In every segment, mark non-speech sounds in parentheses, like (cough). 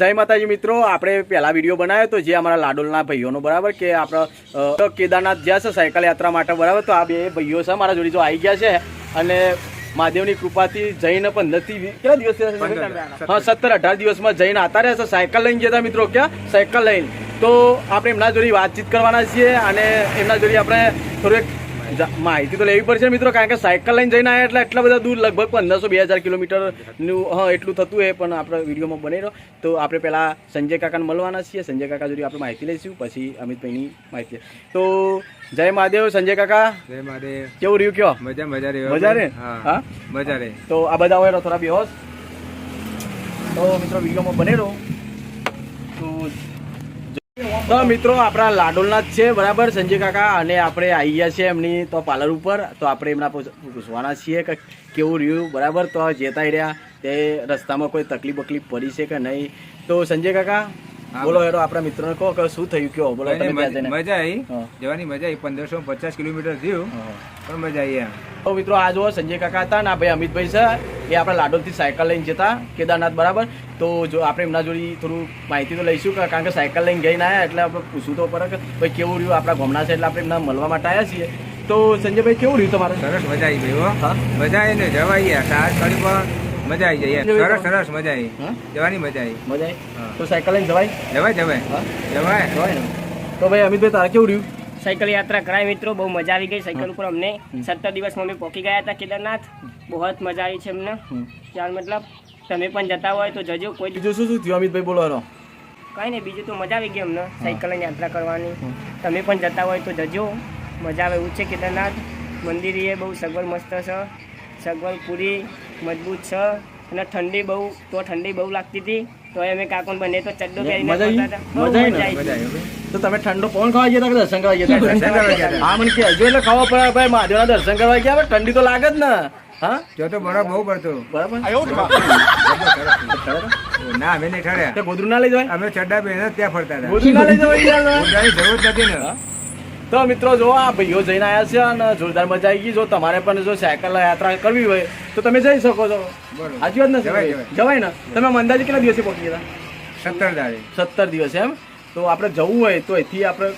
જય માતાજી મિત્રો આપણે પહેલા વીડિયો બનાવ્યો તો જે અમારા લાડોલના ભાઈઓનો બરાબર કે આપણે કેદારનાથ જ્યાં છે સાયકલ યાત્રા માટે બરાબર તો આ બે ભાઈઓ છે મારા જોડે જો આવી ગયા છે. અને મહાદેવની કૃપાથી જઈને પણ નથી કેટલા દિવસ હા સત્તર અઢાર દિવસમાં જઈને આતા રહ્યા છે. સાયકલ લઈને જતા મિત્રો ક્યાં? સાયકલ લઈને. તો આપણે એમના જોડે વાતચીત કરવાના છીએ અને એમના જોડે આપણે થોડુંક માહિતી તો લેવી પડશે મિત્રો કારણ કે સાયકલ લઈને જઈને આવ્યા એટલે એટલા બધા દૂર લગભગ પંદરસો બે હજાર કિલોમીટરનું હા એટલું થતું હોય પણ આપણે વિડીયોમાં બની રહ્યો તો આપણે પહેલાં સંજય કાકાને મળવાના છીએ. સંજય કાકા જોડી આપણે માહિતી લઈશું પછી અમિતભાઈની માહિતી. તો જય મહાદેવ સંજય કાકા. જય મહાદેવ. કેવું રહ્યું કયો? મજા મજા રે મજા રે? હા હા? મજા રે. તો આ બધા હોય થોડા બેહોશ. તો મિત્રો વિડીયોમાં બને રહો તો તો મિત્રો, આપણા લાડોલના જ છે. બરાબર, સંજય કાકા અને આપણે આવી ગયા છે એમની તો પાર્લર ઉપર. તો આપણે એમના પૂછ- પૂછવાના છીએ કે કેવું રહ્યું. બરાબર, તો જેતા રહ્યા. તે રસ્તામાં કોઈ તકલીફ બકલીફ પડી છે કે નહીં? તો સંજય કાકા બોલો હેડો આપણા મિત્રોને કહો કે શું થયું કયો બોલો મજા. આવી. જવાની મજા આવી. પંદરસો પચાસ કિલોમીટર થયું પણ મજા આવી એમ. તો મિત્રો આ જો સંજય કાકા હતા ને ભાઈ અમિતભાઈ છે એ આપણા લાડોલથી સાયકલ લઈને જતા કેદારનાથ બરાબર? તો જો આપણે એમના જોડે થોડું માહિતી તો લઈશું કારણ કે સાયકલ લઈને જઈને આવ્યા એટલે આપણે પૂછવું તો પડે કે ભાઈ કેવું રહ્યું આપણા ગામના છે એટલે આપણે એમના મળવા માટે આવ્યા છીએ. તો સંજયભાઈ કેવું રહ્યું તમારે? સરસ મજા આવી ગઈ હો. મજા આવી ને જવાઈ સાત પર મજા આવી જાય સરસ સરસ મજા આવી હા? જવાની મજા આવી મજા આવી તો સાયકલ લઈને જવાય? જવાય જવાય. હા? જવાય. જવાય તો ભાઈ અમિતભાઈ તારે કેવું રહ્યું? સાયકલ યાત્રા કરાય મિત્રો બહુ મજા આવી ગઈ સાયકલ ઉપર અમને. સત્તર દિવસમાં અમે પહોંચી ગયા હતા કેદારનાથ. બહુ જ મજા આવી છે અમને. ચાલ મતલબ તમે પણ જતા હોય તો જજો કોઈ બીજું શું શું થયું અમિતભાઈ બોલવાનો? કઈ નહીં બીજું તો મજા આવી ગઈ અમને સાયકલ યાત્રા કરવાની. તમે પણ જતા હોય તો જજો. મજા આવે એવું છે કેદારનાથ. મંદિર એ બહુ સગવડ મસ્ત છે. સગવડ પૂરી મજબૂત છે અને ઠંડી બહુ તો ઠંડી બહુ લાગતી હતી. તો અમે કાકોન બને તો ચડ્ડો પહેરીને મજા આવી? તો તમે ઠંડો પવન ખાવા ગયા કે દર્શન કરવા ગયા દર્શન કરવા ગયા હા મને કહેજો એટલે ખાવા પડે. ભાઈ મહાદેવના દર્શન કરવા ગયા હવે ઠંડી તો લાગે જ ને. હા? જો તો બરાબર બહુ પડતો. બરાબર? ના અમે નહીં ઠર્યા. ગોદરું ના લઈ જવાય? અમે ચડ્ડા પહેરીને ત્યાં ફરતા હતા. ગોદરું ના લઈ જવાય? તમે? જરૂર નથી ને. તો મિત્રો જો આ ભાઈઓ જઈને આવ્યા છે અને જોરદાર મજા આવી ગઈ. જો તમારે પણ જો સાયકલ યાત્રા કરવી હોય તો તમે જઈ શકો છો. હાજી વાત ને? જવાય? ને? તમે અંદાજે કેટલા દિવસે પહોંચી ગયા સત્તર સત્તર દિવસ એમ? તો આપણે જવું હોય તો અહીંથી આપણે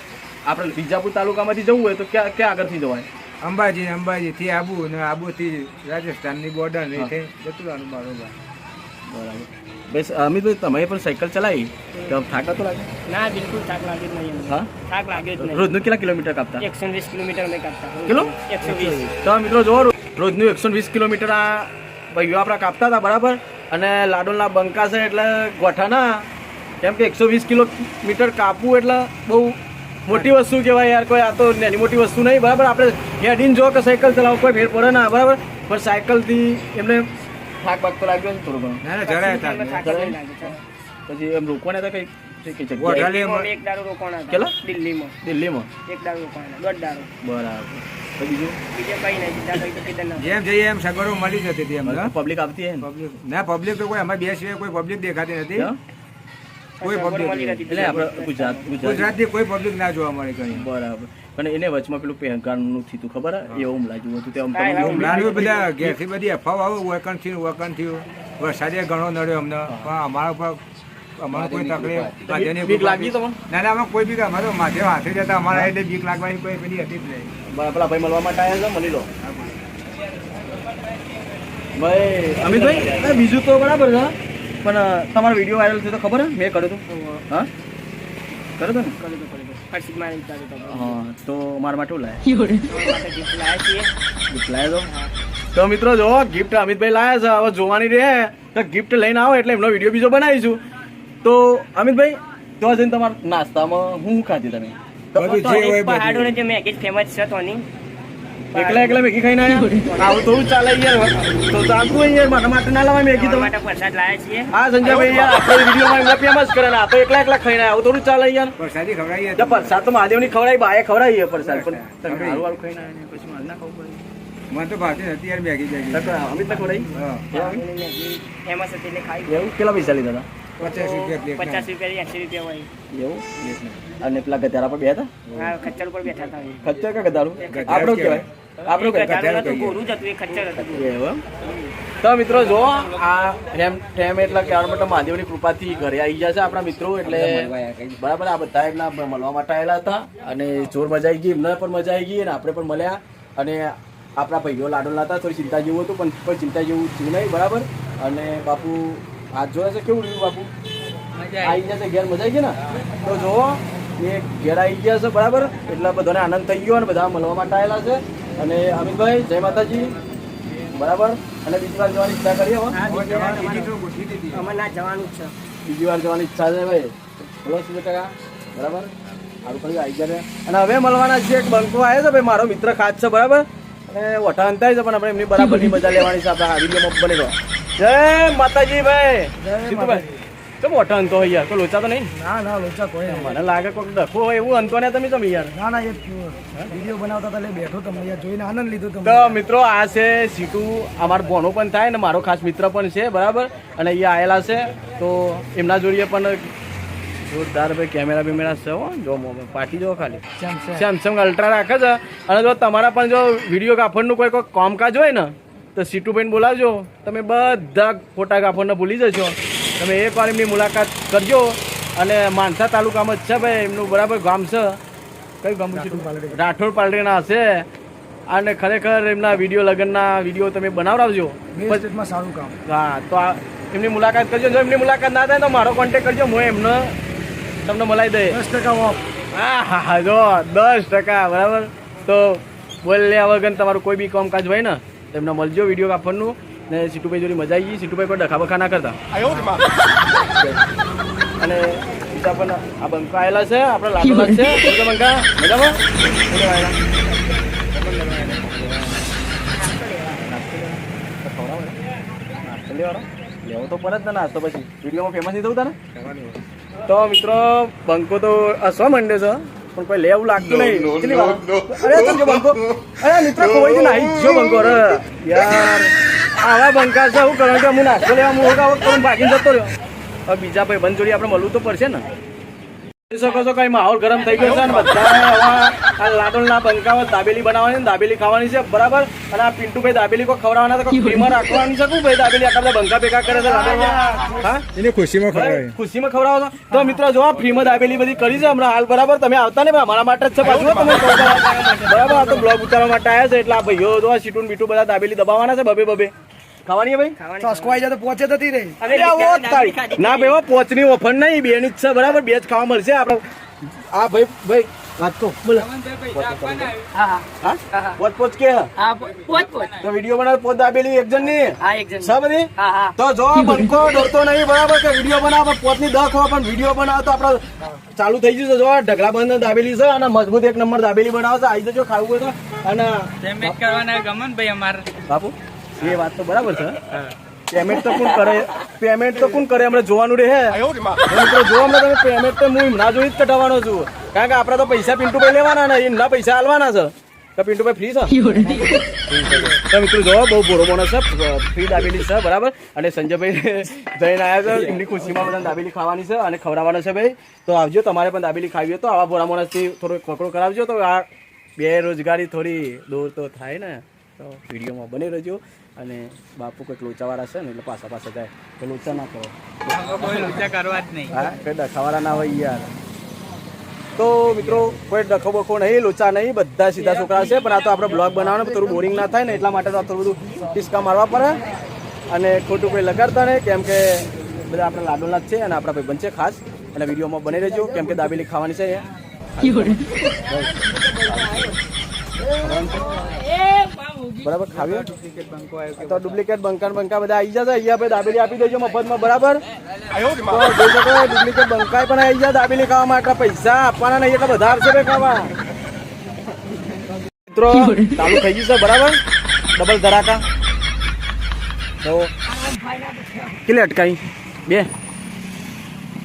આપણે બીજાપુર તાલુકામાંથી જવું હોય તો ક્યાં ક્યાં આગળથી જવાય? અંબાજી અંબાજી થી આબુ ને આબુથી રાજસ્થાનની બોર્ડર જતું બરાબર. બસ અમિતભાઈ તમે પણ સાયકલ ચલાવી? તો થાક તો લાગે? ના બિલકુલ થાક લાગે જ નહીં હા? થાક લાગે જ નહીં. રોજનું કેટલા કિલોમીટર કાપતા? એકસો વીસ કિલોમીટર અમે કાપતા. કેટલું? એકસો વીસ. તો મિત્રો જો રોજનું એકસો વીસ કિલોમીટર આ ભાઈઓ આપણા કાપતા હતા બરાબર? અને લાડોલના બંકા છે એટલે ગોઠાના. કેમ કે એકસો વીસ કિલોમીટર કાપવું એટલે બહુ મોટી વસ્તુ કહેવાય યાર કોઈ આ તો નાની મોટી વસ્તુ નહીં બરાબર? આપણે હેડીને જો કે સાયકલ ચલાવો કોઈ ફેર પડે ના બરાબર? પણ સાયકલથી એમને થાક બાક તો લાગ્યો ને થોડો ઘણું. ના ના જરાય થાક નહીં. પછી એમ રોકવાના હતા કઈ પબ્લિક આવતી હે પબ્લિક ના પબ્લિક તો કોઈ અમારે બે સિવાય કોઈ પબ્લિક દેખાતી નથી. હા? કોઈ પબ્લિક ગુજરાત ગુજરાત ગુજરાતની કોઈ પબ્લિક ના જોવા મળે કઈ. બરાબર. પણ એને વચમાં પેલું પહેરગામનું થયું ખબર એવું લાગ્યું હતું તે આમ એવું લાડુ બધા ઘેરથી બધી અફવા આવું વકન થયું વકન થયું. વરસાદે ઘણો નડ્યો અમને. પણ અમારા ઉપર અમારે કોઈ તકલીફ બીક લાગી તમને? ના ના અમારે કોઈ બીક અમારે માથે હાથે જતા અમારા એટલે બીક લાગવાની કોઈ પેલી હતી જ નહીં. બરાબર, પેલા ભાઈ મળવા માટે આવ્યા છે મળી લો. ભાઈ અમિતભાઈ બીજું તો બરાબર છે પણ તમારો વીડિયો વાયરલ થયો તો ખબર હે? મેં કર્યો હતો હા? તો ને? કરી દો, કરી દો. હર્ષિત મારે વિચાર્યું હા તો મારા માટે લાયા તમારા લાયા છીએ. ગિફ્ટ લાયા તો તો મિત્રો જો ગિફ્ટ અમિતભાઈ લાયા છે હવે જોવાની રે તો ગિફ્ટ લઈને આવો એટલે એમનો વીડિયો બીજો બનાવીશું. તો અમિતભાઈ તો જઈને તમારા નાસ્તામાં હું ખાધી તમે? બધું જે હોય બધું જે ફેમસ છે તોની એકલા એકલા મેગી ખાઈને આવ્યા આવું થોડું ચાલે યાર. તો ચાલતું હોય યાર મારા માટે ના લાવાય મેગી તો. માટે પ્રસાદ લાયા છીએ. હા સંજયભાઈ યાર આપણે વિડીયોમાં એમને ફેમસ કરે ને આ તો એકલા એકલા ખાઈને આવું થોડું ચાલે યાર. પ્રસાદી ખવડાવીએ જો પ્રસાદ તો મહાદેવની ખવડાવી બાએ ખવડાવીએ પ્રસાદ. પણ તમે હારું ખાઈને આવ્યા ને પછી મારે ના ખાવું પડે. મને તો ભાવતી નથી યાર મેગી જેગી તો ખવડાવી? હા. પહાડોની મેગી ફેમસ હતી એટલે ખાઈ એવું? કેટલા પૈસા લીધા પચાસ રૂપિયા પચાસ રૂપિયા એસી રૂપિયા હોય. એવું? અને પેલા ગધારા પર હતા ખચ્ચર બેઠા હતા. ખચ્ચર કે ગધારું ગધારું આપણું કહેવાય. આપણું તો મિત્રો જો આ રેમ ટેમ એટલે કહેવા માટે મહાદેવની કૃપાથી ઘરે આવી ગયા છે આપણા મિત્રો એટલે બરાબર આ બધા એમના મળવા માટે આવેલા હતા અને જોર મજા આવી ગઈ એમને પણ મજા આવી ગઈ અને આપણે પણ મળ્યા અને આપણા ભાઈઓ લાડો હતા થોડી ચિંતા જેવું હતું પણ કોઈ ચિંતા જેવું થયું નહીં બરાબર? અને બાપુ હાથ જોયા છે કેવું રહ્યું બાપુ? આવી. છે ઘેર મજા આવી ગઈ ને? તો જો એ ઘેર આવી ગયા છે બરાબર? એટલે બધાને આનંદ થઈ ગયો અને બધા મળવા માટે આવેલા છે. અને અમિતભાઈ જય માતાજી. બરાબર? અને બીજી વાર જવાની ઈચ્છા કરીએ અમરનાથ હવે જવાનું ટિકિટ તો ગોઠવી દીધી. અમારે ના જવાનું જ છે. બીજી વાર જવાની ઈચ્છા છે ભાઈ. બોલો શું ટકા બરાબર? સારું કર્યું આવી ગયા. અને હવે મળવાના છે એક બંકો આવ્યો છે ભાઈ મારો મિત્ર ખાસ છે બરાબર? અને વઠા અંતાય છે પણ આપણે એમની બરાબરની મજા લેવાની છે આપણે આ વિડીયોમાં બની જય માતાજી ભાઈ. જીતુભાઈ. કેમ વઠા અંતો હોય યાર કોઈ લોચા તો નહીં ના? ના લોચા કોઈ નહીં. મને લાગે કોઈક ડખો હોય એવું અંતો ને તમે તમે યાર. ના ના એક વીડિયો બનાવતા હતા બેઠો તમે યાર જોઈને આનંદ લીધો તમે તો મિત્રો આ છે સીટુ અમારો ભોનો પણ થાય ને મારો ખાસ મિત્ર પણ છે બરાબર? અને અહીંયા આવેલા છે. તો એમના જોડીએ પણ જોરદાર ભાઈ કેમેરા બેમેરા છે હો જો પાટી જો ખાલી. સેમસંગ અલ્ટ્રા રાખે છે. અને જો તમારા પણ જો વીડિયો કાફડનું કોઈ કોઈ કામકાજ હોય ને તો સીટુભાઈને બોલાવજો. તમે બધા ફોટા કાફડને ભૂલી જશો તમે એકવાર એમની મુલાકાત કરજો. અને માનસા તાલુકામાં જ છે ભાઈ એમનું બરાબર ગામ છે. કયું ગામ છે? રાઠોડ પાલડીના હશે અને ખરેખર એમના વીડિયો લગ્નના વીડિયો તમે બનાવડાવજો. સારું કામ. હા તો આ એમની મુલાકાત કરજો. જો એમની મુલાકાત ના થાય તો મારો કોન્ટેક્ટ કરજો હું એમને તમને મલાઈ દે દસ ટકા ઓફ હા હા હા જો દસ ટકા બરાબર? તો બોલ્યા વગર તમારું કોઈ બી કામકાજ હોય ને એમને મળજો વીડિયો કાપવાનું ને સીટુભાઈ જોડી મજા આવી ગઈ. સીટુભાઈ કોઈ ડખા બખા ના કરતા. અને બીજા પણ આ બંકા આવેલા છે આપણે લાડોલા જ છે. બંકા? મજામાં. લેવો તો પડે જ ને નાસ્તો પછી. વિડીયોમાં ફેમસ નહીં થવું તને તો મિત્રો બંકો તો હસવા માંડ્યો છે પણ કોઈ લેવું લાગતું નહીં? અરે બંકો અરે મિત્રો કોઈ નહીં જો બંકો અરે યાર. આવા બંકાર છે હું કારણ કે હું નાસ્તો લેવા હું હોગાવો કરું ભાગીને જતો રહ્યો. હવે બીજા ભાઈ બંધ જોડી આપણે મળવું તો પડશે ને. શકો છો કઈ માહોલ ગરમ થઈ ગયો છે અને બધા આ લાડોલના બંકામાં દાબેલી બનાવવાની ને દાબેલી ખાવાની છે બરાબર? અને આ પિન્ટુભાઈ દાબેલી કોઈ ખવડાવવાના તો ફ્રીમાં રાખવાની છે ભાઈ દાબેલી આખા બધા બંકા ભેગા કરે છે હા? એને ખુશીમાં ખવડાવે. ખુશીમાં ખવડાવો છો? તો મિત્રો જો આ ફ્રીમાં દાબેલી બધી કરી છે હમણાં હાલ બરાબર? તમે આવતા ને અમારા માટે જ છે પાછું તમે બરાબર આ તો બ્લોગ ઉતારવા માટે આવ્યા છે એટલે આ ભાઈઓ જો આ સીટુન બીટું બધા દાબેલી દબાવવાના છે બબે બબે. ખાવાની ભાઈ? ચસ્કો આવી જાય તો પહોંચે જતી રહી. અમે અરે આ ઓત તારી. ના ભાઈ હો, ઓફર નહીં બે ની છે બરાબર? બે જ ખાવા મળશે આપણે. આ ભાઈ ભાઈ વાત કહો બોલો. હા હા. હા. પોચ પોચ કે? હે? હા પોચ પોચ તો વીડિયો બનાવ પોત દાબેલી એક જણની હા એક જણ છે બધી? હા હા. તો જો બંકો ડરતો નહીં બરાબર કે વીડિયો બનાવો પણ પોતની દખ હોય પણ વીડિયો બનાવો તો આપણે ચાલુ થઈ જશે જો ઢગલા બંધ દાબેલી છે અને મજબૂત એક નંબર દાબેલી બનાવશે છે. આવી જજો ખાવું હોય તો. અને પેમેન્ટ કરવાના ગમન ભાઈ અમારે. બાપુ? એ વાત તો બરાબર છે. પેમેન્ટ તો કોણ કરે? પેમેન્ટ તો કોણ કરે? હમણાં જોવાનું રહે. મિત્રો જો હમણાં તમે પેમેન્ટ તો હું ના જોઈ જ કઢાવવાનો છું. કારણ કે આપણે તો પૈસા પિન્ટુભાઈ લેવાના ને એમના પૈસા હાલવાના છે. તો પિન્ટુભાઈ ફ્રી છે? તો મિત્રો જો બહુ બોરો માણસ છે. ફ્રી દાબેલી છે બરાબર? અને સંજયભાઈ જઈને આવ્યા છે એમની ખુશીમાં બધા દાબેલી ખાવાની છે અને ખવડાવવાનો છે ભાઈ. તો આવજો તમારે પણ દાબેલી ખાવી હોય તો આવા બોરા માણસથી થોડો કોકડો કરાવજો. તો આ બેરોજગારી થોડી દૂર તો થાય ને. તો વિડીયોમાં બની રહેજો. અને બાપુ કંઈક લોચાવાળા છે ને એટલે પાછા પાછા જાય. તો લોચા ના કરો. લોચા કરવા જ નહીં. હા કંઈ ડખાવાળા ના હોય યાર. તો મિત્રો કોઈ ડખો બખો નહીં લોચા નહીં બધા સીધા છોકરા છે પણ આ તો આપણે બ્લોગ બનાવવાનો થોડું બોરિંગ ના થાય ને એટલા માટે તો આ થોડું બધું ટીસકા મારવા પડે. અને ખોટું કોઈ લગાડતા નહીં કેમ કે બધા આપણા લાડોના જ છે અને આપણા ભાઈ બનશે ખાસ. અને વિડીયોમાં બની રહેજો કેમ કે દાબેલી ખાવાની છે (laughs) બરાબર ખાવી તો ડુપ્લિકેટ બંકા બંકા બધા આવી જશે અહીંયા ભાઈ દાબેલી આપી દેજો મફતમાં બરાબર? ડુપ્લિકેટ બંકાય પણ આવી જાય દાબેલી ખાવા માટે પૈસા આપવાના નહીં એટલે બધા આવશે ખાવા. મિત્રો ચાલુ થઈ ગયું છે બરાબર? ડબલ ધડાકા. તો કેટલી અટકાઈ? બે?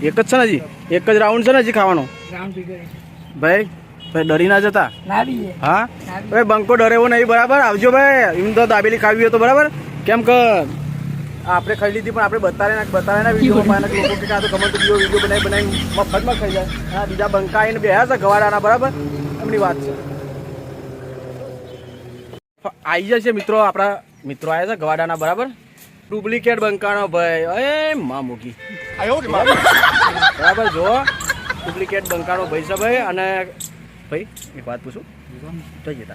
એક જ છે ને હજી? એક જ રાઉન્ડ છે ને હજી ખાવાનો? ભાઈ ભાઈ ડરી ના જતા? હા? ભાઈ બંકો ડરે એવો નહીં બરાબર? આવજો ભાઈ. એમ તો દાબેલી ખાવી હોય તો બરાબર. કેમ કે આપણે ખાઈ લીધી પણ આપણે બતાવે ના બતાવે ના વીડિયો લોકો કે આ તો ગમે તો બીજો વીડિયો બનાવી બનાવી મફતમાં ખાઈ જાય. આ બીજા બંકા આવીને બેહ્યા છે ગવાડાના બરાબર? એમની વાત છે. આવી જશે મિત્રો આપણા મિત્રો આવ્યા છે ગવાડાના બરાબર? ડુપ્લિકેટ બંકાનો ભાઈ. એ માં મૂકી. બરાબર જો ડુપ્લિકેટ બંકાનો ભાઈ છે ભાઈ. અને ભાઈ, એક વાત પૂછું? જોઈએ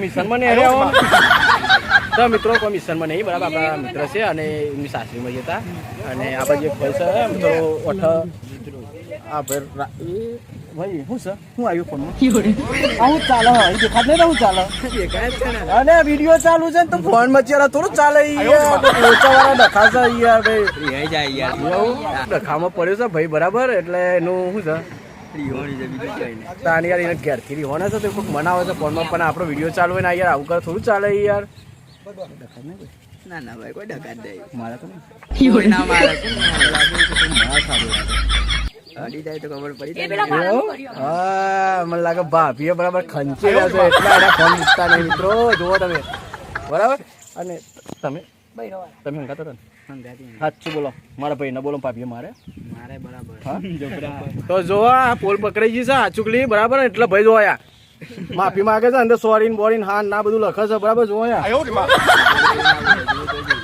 મિશનમાં નહીં હર્યા હો મિત્રો, કોઈ મિશનમાં નહીં, બરાબર, આપણા મિત્ર છે અને એમની સાસરીમાં જતા. અને આ બાજુ એક ભાઈ છે, મિત્રો, ઓઠ. આ ભાઈ શું છે? શું આવ્યું ફોનમાં. આવું હું ચાલે અહીં દેખાત નહીં હું ચાલે. અને વીડિયો ચાલુ છે ને તો ફોનમાં ચેરા થોડું ચાલે તો ડખા છે યાર ભાઈ? ડખામાં પડ્યો છે ભાઈ બરાબર એટલે એનું શું છે? તાન યાર એને ઘેરથી રીહોને છે તો કોઈક મનાવે છે ફોનમાં પણ આપણો વીડિયો ચાલુ હોય ને યાર આવું કરે થોડું ચાલે યાર. ના ના ભાઈ કોઈ નહીં. મારા તો મારા સારું. અડી જાય તો ખબર પડી જાય હા? મને લાગે ભાભીએ બરાબર ખંચેલા છે એટલા એના ફોન મૂકતા નહીં મિત્રો. જુઓ તમે. બરાબર? અને તમે? તમે હું હતા સાચું બોલો. મારા ભાઈ બોલો ભાભીએ મારે. મારે બરાબર. (laughs) તો જોવો આ પોલ પકડાઈ ગઈ છે આચુકલી બરાબર? એટલે ભાઈ જોયા માફી માંગે છે અંદર સોરી ને બોરી હા ના બધું લખે છે બરાબર? જોયા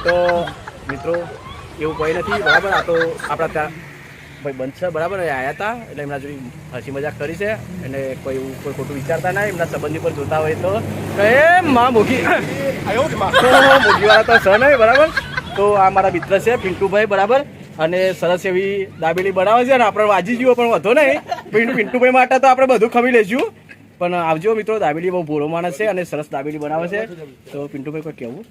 તો મિત્રો એવું કોઈ નથી બરાબર? આ તો આપણા ત્યાં ભાઈ બંધ છે બરાબર આવ્યા હતા એટલે એમના જોઈ હસી મજાક કરી છે. અને કોઈ એવું કોઈ ખોટું વિચારતા ના એમના સંબંધી પર જોતા હોય તો. કહે માં મોગી (laughs) મોગીવાળા તો સર નહીં બરાબર? તો આ મારા મિત્ર છે પિન્ટુભાઈ બરાબર? અને સરસ એવી દાબેલી બનાવે છે અને આપણે વાજી જુઓ પણ વધો નહીં. પિન્ટુ પિન્ટુભાઈ માટે તો આપણે બધું ખમી લઈશું પણ આવજો મિત્રો દાબેલી બહુ ભોળો માણસ છે અને સરસ દાબેલી બનાવે છે. તો પિન્ટુભાઈ કોઈ કહેવું?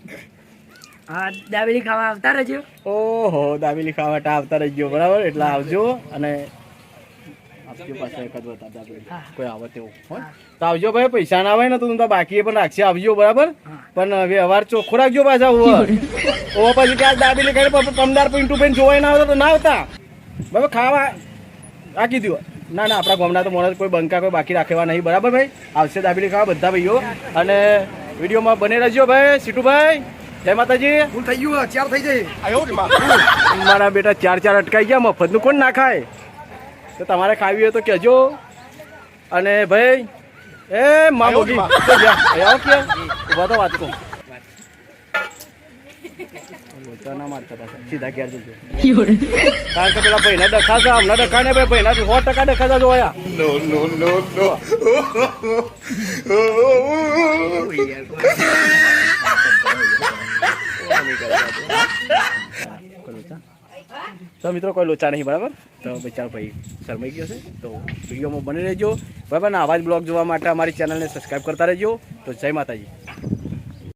હા દાબેલી ખાવા આવતા રહેજો. ઓહો દાબેલી ખાવા માટે આવતા રહેજો. બરાબર? એટલે આવજો અને આપજો પાછા એકાદ વખત દાબેલી. કોઈ આવે તેવું તો આવજો ભાઈ પૈસા ના આવે ને તો તમે બાકી પણ રાખશે આવજો બરાબર? પણ વ્યવહાર ચોખ્ખો રાખજો પાછા ઓવર (laughs) પછી ક્યાં દાબેલી પછી પમદાર પિન્ટુ પેન જોવાય ના આવતા તો ના આવતા. બરાબર? ખાવા રાખી દો ના ના આપણા ગામના તો મોડા કોઈ બંકા કોઈ બાકી રાખેવા નહીં. બરાબર ભાઈ? આવશે દાબેલી ખાવા બધા ભાઈઓ. અને વિડીયોમાં બને રહેજો ભાઈ સીટુભાઈ. જય માતાજી. ભૂલ થઈ ગયું ચાર થઈ જાય મારા બેટા ચાર ચાર અટકાઈ ગયા મફતનું કોણ ના ખાય તો તમારે ખાવી હોય તો કહેજો. અને ભાઈ એ મા મોગી તો આવો કે. ઊભા તો વાત કહું બોલતા ના મારતા પાછા સીધા ઘેર જજો. કારણ કે પેલા ભાઈના ડખા છે હમણાં ડખા ને ભાઈ ભાઈના સો ટકા ડખા છે તો મિત્રો કોઈ લોચા નહીં, બરાબર? તો બિચારો ભાઈ, શરમાઈ ગયો છે. તો વિડીયોમાં બની રહેજો. બરાબર ને આવા જ બ્લોગ જોવા માટે અમારી ચેનલને સબસ્ક્રાઈબ કરતા રહેજો. તો જય માતાજી.